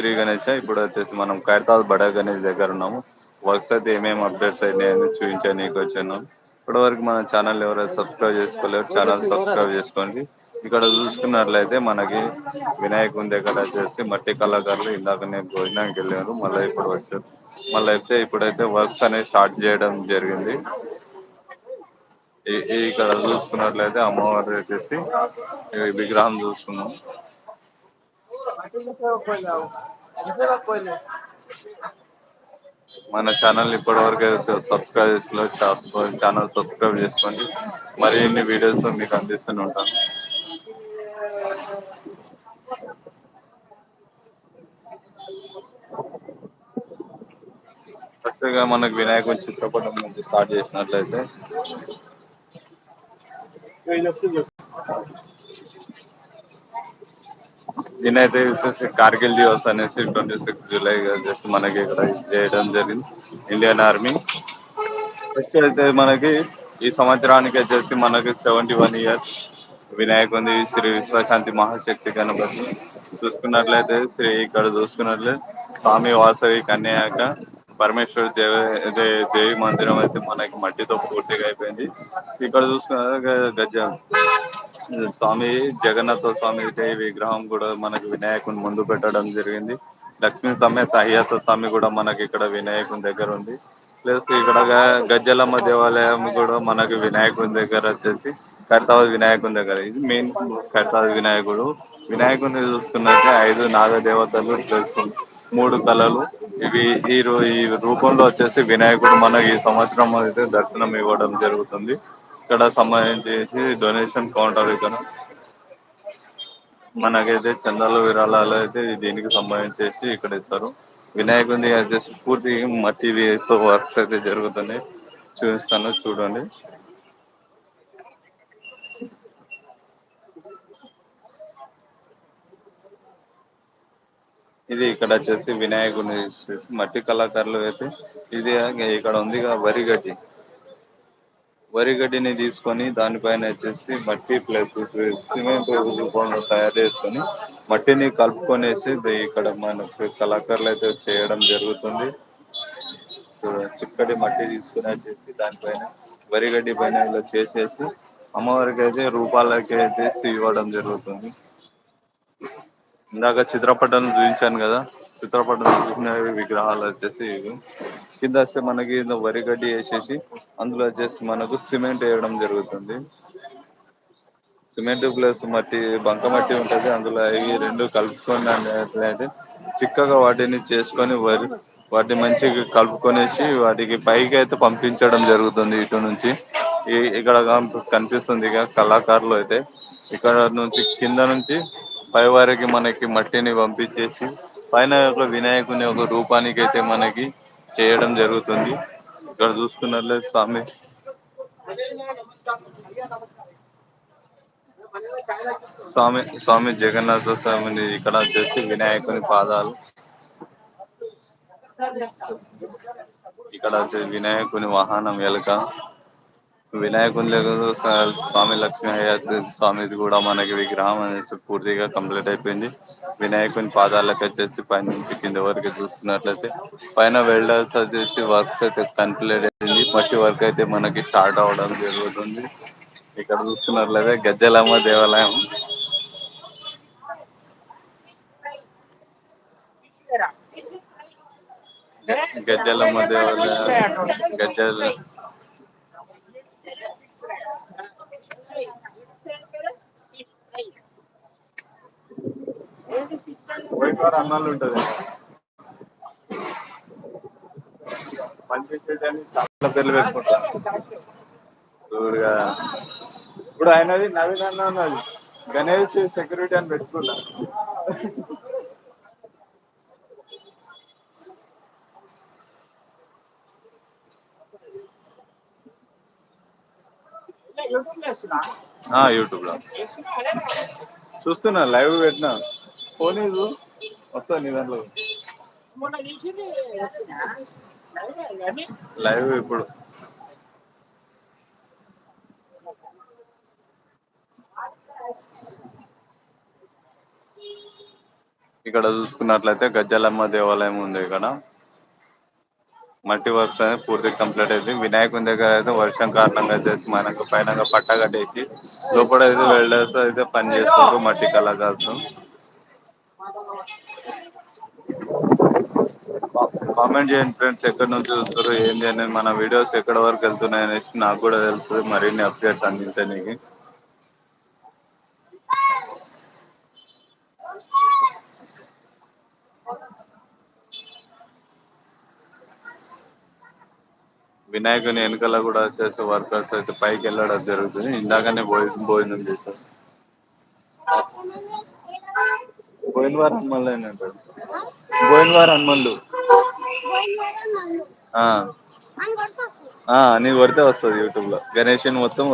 శ్రీ గణేష్ ఇప్పుడు వచ్చేసి మనం కైతాల్ బడా గణేష్ దగ్గర ఉన్నాము. వర్క్స్ అయితే ఏమేమి అప్డేట్స్ అయినాయని చూపించడానికి వచ్చాను. ఇప్పటి వరకు మన ఛానల్ ఎవరైతే సబ్స్క్రైబ్ చేసుకోలేరు ఛానల్ సబ్స్క్రైబ్ చేసుకోండి. ఇక్కడ చూసుకున్నట్లయితే మనకి వినాయకుని దగ్గర వచ్చేసి మట్టి కళాకారులు ఇందాకనే భోజనానికి వెళ్ళారు మళ్ళీ ఇప్పుడు వచ్చారు. మళ్ళీ అయితే ఇప్పుడైతే వర్క్స్ అనేది స్టార్ట్ చేయడం జరిగింది. ఇక్కడ చూసుకున్నట్లయితే అమ్మవారు వచ్చేసి విగ్రహం చూసుకున్నాం మన ఛానల్ ఇప్పటి వరకు అయితే సబ్స్క్రైబ్ చేసుకోలేదు ఛానల్ సబ్స్క్రైబ్ చేసుకోండి. మరిన్ని వీడియోస్ మీకు అందిస్తూనే ఉంటాను ఫస్ట్గా మనకు వినాయకుడి చిత్రపటం నుంచి స్టార్ట్ చేసినట్లయితే. దీనైతే చూసేసి కార్గిల్ దివస్ అనేసి ట్వంటీ సిక్స్ జూలై జస్ట్ మనకి ఇక్కడ చేయడం జరిగింది. Indian army. ఫస్ట్ అయితే మనకి ఈ సంవత్సరానికి వచ్చేసి మనకి సెవెంటీ వన్ ఇయర్స్ వినాయకుంది శ్రీ విశ్వశాంతి మహాశక్తి గణపతి. చూసుకున్నట్లయితే శ్రీ ఇక్కడ చూసుకున్నట్లయితే స్వామి వాసవి కన్యాక పరమేశ్వర దేవ దేవి మందిరం అయితే మనకి మట్టితో పూర్తిగా అయిపోయింది. ఇక్కడ చూసుకున్న గజ. స్వామి జగన్నాథ స్వామి దేవి విగ్రహం కూడా మనకి వినాయకుని ముందు పెట్టడం జరిగింది. లక్ష్మీ సమేత అయ్యత స్వామి కూడా మనకి ఇక్కడ వినాయకుని దగ్గర ఉంది. ప్లస్ ఇక్కడ గ- గజ్జలమ్మ దేవాలయం కూడా మనకి వినాయకుని దగ్గర వచ్చేసి కర్తావ వినాయకుని దగ్గర. ఇది మెయిన్ కర్తావ వినాయకుడు. వినాయకుడిని చూసుకున్నట్టే ఐదు నాగ దేవతలు ప్లస్ మూడు కళలు ఇవి ఈ ఈ రూపంలో వచ్చేసి వినాయకుడు మనకి ఈ సంవత్సరం అయితే దర్శనం ఇవ్వడం జరుగుతుంది. ఇక్కడ సంబంధించి డొనేషన్ కౌంటర్ ఇక్కడ. మనకైతే చందాలు విరాళాలు అయితే దీనికి సంబంధించేసి ఇక్కడ ఇస్తారు. వినాయకుని వచ్చేసి పూర్తి మట్టితో వర్క్స్ అయితే జరుగుతున్నాయి. చూపిస్తాను చూడండి. ఇది ఇక్కడ వచ్చేసి వినాయకుని మట్టి కళాకారులు అయితే. ఇది ఇక్కడ ఉంది వరిగడ్డి వరి గడ్డిని తీసుకొని దానిపైన వచ్చేసి మట్టి ప్లస్ సిమెంట్ రూపంలో తయారు చేసుకొని మట్టిని కలుపుకొనేసి ఇక్కడ మన కళాకారులు అయితే చేయడం జరుగుతుంది. చిక్కటి మట్టి తీసుకుని వచ్చేసి దానిపైన వరి గడ్డి పైన ఇలా చేసేసి అమ్మవారికి అయితే రూపాలకి అయితే ఇవ్వడం జరుగుతుంది. ఇందాక చిత్రపటం చూపించాను కదా. చిత్రపటం చూసిన విగ్రహాలు వచ్చేసి కింద వస్తే మనకి వరి గడ్డి వేసేసి అందులో వచ్చేసి మనకు సిమెంట్ వేయడం జరుగుతుంది. సిమెంట్ ప్లస్ మట్టి బంక మట్టి ఉంటది. అందులో ఇవి రెండు కలుపుకొని అయితే చిక్కగా వాటిని చేసుకొని వరి వాటిని మంచిగా కలుపుకొనేసి వాటికి పైకి అయితే పంపించడం జరుగుతుంది ఇటు నుంచి. ఇక్కడ కనిపిస్తుంది ఇక కళాకారులు అయితే. ఇక్కడ నుంచి కింద నుంచి పై వారికి మనకి మట్టిని పంపించేసి పైన ఒక వినాయకుని ఒక రూపానికి అయితే మనకి చేయడం జరుగుతుంది. ఇక్కడ చూసుకున్నట్లయితే స్వామి. స్వామి స్వామి జగన్నాథ స్వామిని ఇక్కడ వచ్చేసి వినాయకుని పాదాలు. ఇక్కడ వచ్చేసి వినాయకుని వాహనం ఎలుక వినాయకుని లేదు స్వామి లక్ష్మీ హయాత్ స్వామిది కూడా మనకి విగ్రహం అనేసి పూర్తిగా కంప్లీట్ అయిపోయింది. వినాయకుని పాదాలకు వచ్చేసి పైన నుంచి కింద వరకు చూసుకున్నట్లయితే పైన వెల్డర్స్ వచ్చేసి వర్క్స్ అయితే కంప్లీట్ అయింది. మట్టి వర్క్ అయితే మనకి స్టార్ట్ అవడం జరుగుతుంది. ఇక్కడ చూసుకున్నట్లయితే గజ్జలమ్మ దేవాలయం. గజ్జలమ్మ దేవాలయం. గజ్జల వైఫర్ అన్నాలు ఉంటది. పనిచేసేదని చాలా పేర్లు పెట్టుకుంటారు చూడుగా ఇప్పుడు ఆయనది నవీన్ అన్న ఉన్నది. గణేష్ సెక్యూరిటీ అని పెట్టుకున్నా. యూట్యూబ్లో చూస్తున్నా లైవ్ పెట్టినా. ఫోన్ ఇది వస్తా నీ దాంట్లో. లైవ్ ఇప్పుడు. ఇక్కడ చూసుకున్నట్లయితే గజ్జలమ్మ దేవాలయం ఉంది ఇక్కడ. మట్టి వర్క్స్ అనేది పూర్తి కంప్లీట్ అయిది. వినాయకుని దగ్గర అయితే వర్షం కారణంగా చేసి మనకు పైన పట్ట కట్టేసి లోపల అయితే వెల్డర్స్ అయితే పని చేస్తారు మట్టి కళాకారులు కామెంట్ చేయండి ఫ్రెండ్స్ ఎక్కడ నుంచి చూస్తారు ఏంది అనేది మన వీడియోస్ ఎక్కడ వరకు వెళ్తున్నాయి అనేసి నాకు కూడా తెలుస్తుంది మరిన్ని అప్డేట్స్ అందించడానికి వినాయకుని వెనకల కూడా వచ్చేసి వర్కర్స్ అయితే పైకి వెళ్ళడం జరుగుతుంది. ఇందాకనే భోజ భోజనం చేశారు పోయిన వారం అయినంటాడు పోయిన వారం హనుమల్లు ఆ. ఆ నీకు కొడితే వస్తది యూట్యూబ్లో గణేషుని మొత్తం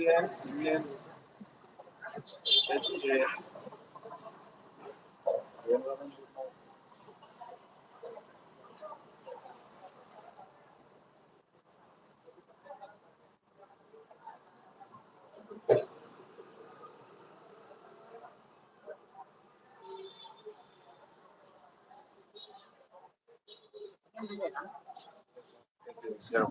Yeah. Yeah. let's say Yeah.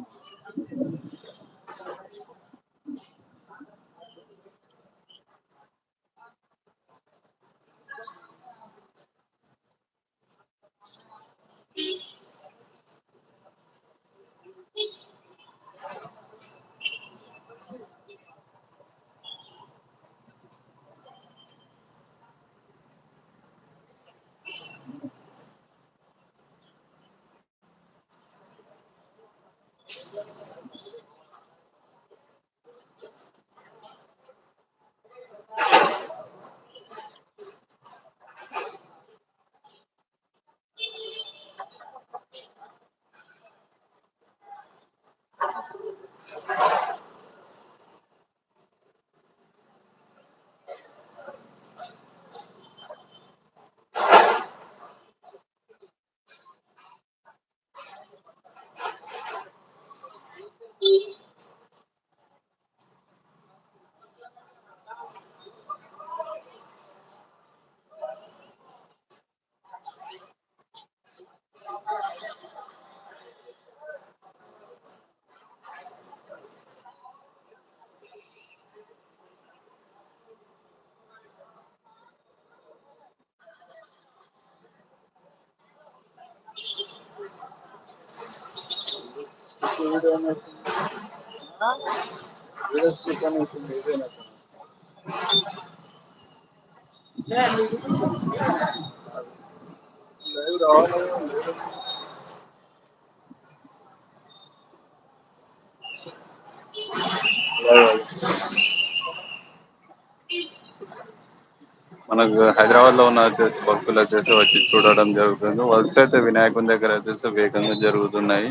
మనకు హైదరాబాద్లో ఉన్న వచ్చేసి భక్తులు వచ్చేసి వచ్చి చూడడం జరుగుతుంది. వర్క్స్ అయితే వినాయకుని దగ్గర వచ్చేసి వేగంగా జరుగుతున్నాయి.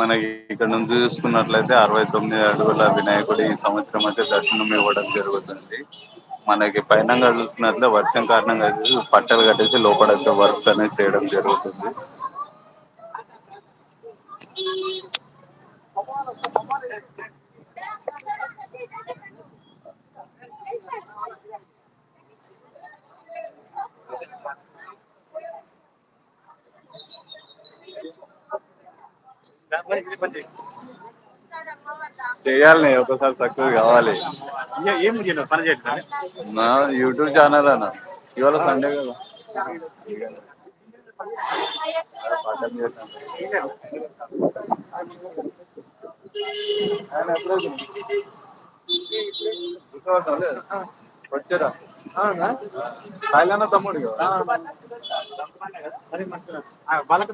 మనకి ఇక్కడ నుంచి చూసుకున్నట్లయితే అరవై తొమ్మిది అడుగుల వినాయకుడు ఈ సంవత్సరం అయితే దర్శనం ఇవ్వడం జరుగుతుంది. మనకి పైన చూసుకున్నట్లయితే వర్షం కారణంగా పట్టలు కట్టేసి లోపల వర్క్స్ అనేది చేయడం జరుగుతుంది. చేయాలి ఒకసారి సక్సెస్ కావాలి. ఏం పని చేయట్లేదు? నా యూట్యూబ్ ఛానల్ అన్న. ఇవాళ సండే కదా. వచ్చారా? సాయిలన్న తమ్ముడు? వాళ్ళకి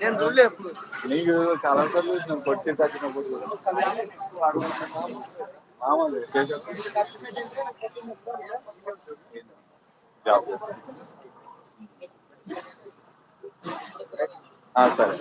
నేను చూడలే ఎప్పుడు. నీకు చాలా సార్లు చూసినాం కొచ్చి తగ్గినప్పుడు మామూలు జాబ్ సరే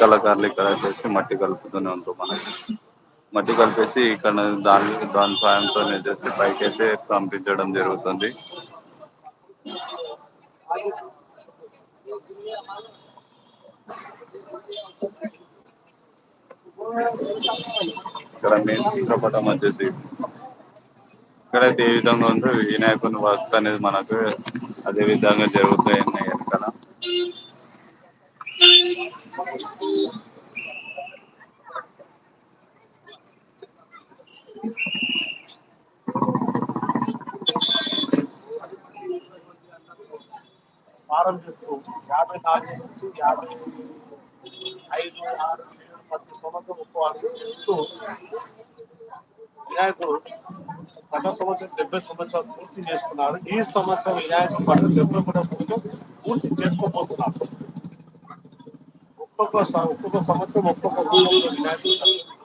కళాకారులు ఇక్కడ వచ్చేసి మట్టి కలుపుతూనే ఉంటాం మనకి మట్టి కలిపేసి ఇక్కడ దాని దాని సాయంతో చేసి పైకి అయితే పంపించడం జరుగుతుంది. ఇక్కడ మెయిన్ చిత్రపటం వచ్చేసి ఇక్కడైతే ఏ విధంగా ఉందో వినాయకుని వర్క్స్ అనేది మనకు అదే విధంగా జరుగుతాయి వెనకాల ప్రారంభిస్తూ యాభై నాలుగు నుంచి యాభై ఐదు ఆరు ఏడు పది సంవత్సరం ఉత్సవాలు చేస్తూ వినాయకుడు గత సంవత్సరం డెబ్బై సంవత్సరాలు పూర్తి చేసుకున్నారు ఈ సంవత్సరం వినాయకుడు పండుగ డెబ్బై కూడా పూర్తి చేసుకోబోతున్నారు ఒక్కొక్క స- ఒక్కొక్క సంవత్సరం ఒక్కొక్క రూపంలో వినాయకుడు కలుగుతున్నారు.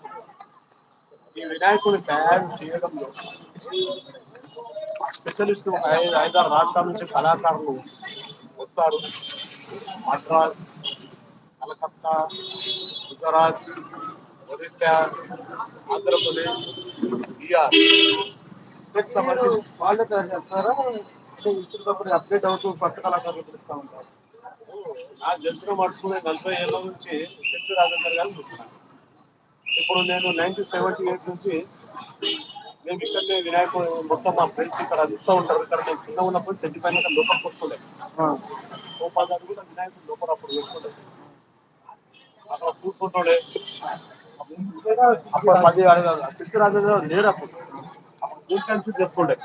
ఈ వినాయకుడిని తయారు చేయడంలో స్పెషలిస్ట్ ఒక ఐదు ఐదారు రాష్ట్రాల నుంచి కళాకారులు వస్తారు మద్రాస్ కలకత్తా గుజరాత్ ఒడిశా ఆంధ్రప్రదేశ్ బీహార్ ఇంకొక మంది వాళ్ళే తయారు చేస్తారా అంటే ఇప్పటికప్పుడు అప్డేట్ అవుతూ కొత్త కళాకారులు పిలుస్తూ ఉంటారు తెలిసిన మటుకు నేను నలభై ఏళ్ళ నుంచి శక్తి రాజేందర్ గారిని చూస్తున్నాను. ఇప్పుడు నేను నైన్టీన్ సెవెంటీ ఎయిట్ నుంచి మేము ఇక్కడనే వినాయకుడు మొత్తం మా ఫ్రెండ్స్ ఇక్కడ అందిస్తూ ఉంటారు. ఇక్కడ నేను చిన్న ఉన్నప్పుడు చెట్టు పైన లోపలికి వస్తుండే గోపాల్ కూడా వినాయకుడు లోపల అప్పుడు వేస్తుండే అక్కడ కూర్చుంటుండే. అప్పుడు పది చెట్టు రాజేంద్ర లేరు అప్పుడు. అప్పుడు కూర్చొని చేస్తుండే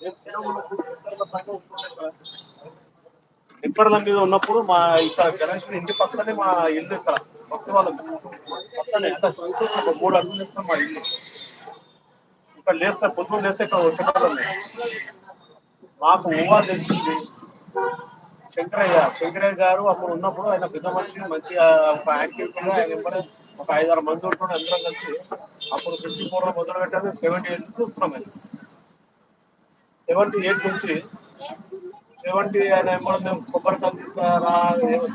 నేను చిన్న ఉన్నప్పుడు చెట్ల మీద ఉన్నప్పుడు మా ఇక్కడ గణేష్ ఇంటి పక్కనే మా ఇల్లు ఇక్కడ పక్క వాళ్ళకి పక్కనే అంటే ఒక మూడు అడుగులు ఇస్తాం మా ఇల్లు. ఇక్కడ లేస్తే పొద్దున్న లేస్తే ఇక్కడ వచ్చేటప్పుడు మాకు ఊహా తెలిసింది. శంకరయ్య శంకరయ్య గారు అప్పుడు ఉన్నప్పుడు ఆయన పెద్ద మనిషి మంచిగా ఒక యాక్టివిటీగా ఆయన ఒక ఐదారు మంది ఉంటుండే అందరం కలిసి. అప్పుడు ఫిఫ్టీ ఫోర్లో మొదలు పెట్టాను సెవెంటీ ఎయిట్ చూస్తున్నాం సెవెంటీ ఎయిట్ నుంచి సెవెంటీ అనే ఏమో మేము కొబ్బరికాయలు తీసుకురా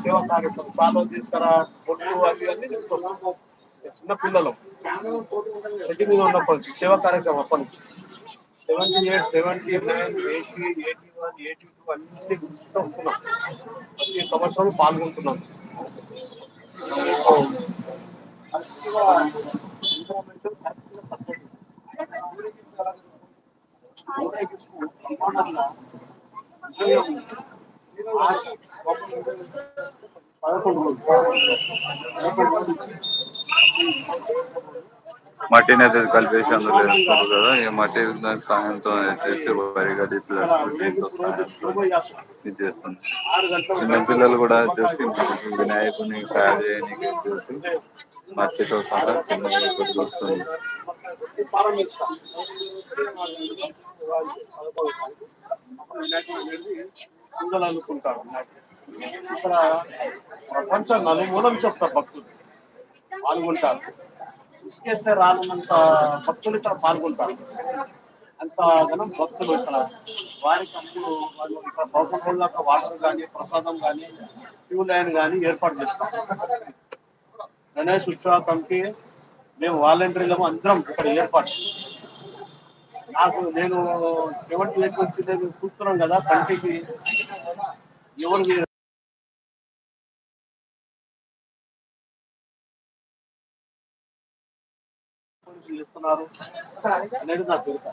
సేవ కార్యక్రమం పాలు తీసుకురా బొట్టు అవి అన్ని తీసుకొస్తాం. చిన్న పిల్లలు. ఇంటి మీద ఉన్నప్పటి నుంచి సేవా కార్యక్రమం అప్పటి నుంచి. Seventy eight seventy nine eighty eighty one eighty two అన్ని గుర్తు వస్తున్నాం. ప్రతి సంవత్సరం పాల్గొంటున్నాం. பதப்பொழுது మట్టిని అయితే కలిపేసి అందులో వేస్తారు కదా. ఈ మట్టి దాని సాయంతో చేసి వరిగా గడ్డి ఇది చేస్తుంది. చిన్న పిల్లలు కూడా వచ్చేసి వినాయకుని తయారు చేయడానికి వచ్చేసి మట్టితో సహా చిన్న వస్తుంది అనుకుంటారు ఇక్కడ ప్రపంచ నలుమూలం చెప్తారు భక్తులు. పాల్గొంటారు. ఇసుకేస్తే రానున్నంత భక్తులు ఇక్కడ పాల్గొంటారు. అంత ఘనం భక్తులు ఇక్కడ. వారికి అప్పుడు వాళ్ళు ఇక్కడ పౌర్ణముళ్ళక వాటర్ కానీ ప్రసాదం కానీ క్యూ లైన్ కానీ ఏర్పాటు చేస్తాం. గణేష్ ఉత్సవ కమిటీ మేము వాలంటీర్లము అందరం ఇక్కడ ఏర్పాటు. నాకు నేను సెవెంటీ ఎయిట్ వచ్చి నేను చూస్తున్నాం కదా కంటికి. ఎవరికి ఉంటారు అనేది నా కోరిక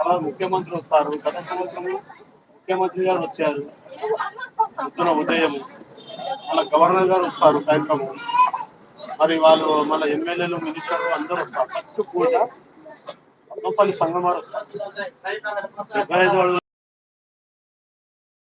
తర్వాత ముఖ్యమంత్రి వస్తారు. గత సంవత్సరం ముఖ్యమంత్రి గారు వచ్చారు. పొద్దున ఉదయం మన గవర్నర్ గారు వస్తారు సాయంత్రం మరి వాళ్ళు మన ఎమ్మెల్యేలు మినిస్టర్లు అందరూ వస్తారు. ఫస్ట్ పూజ లోపలి సంగమారు వస్తారు.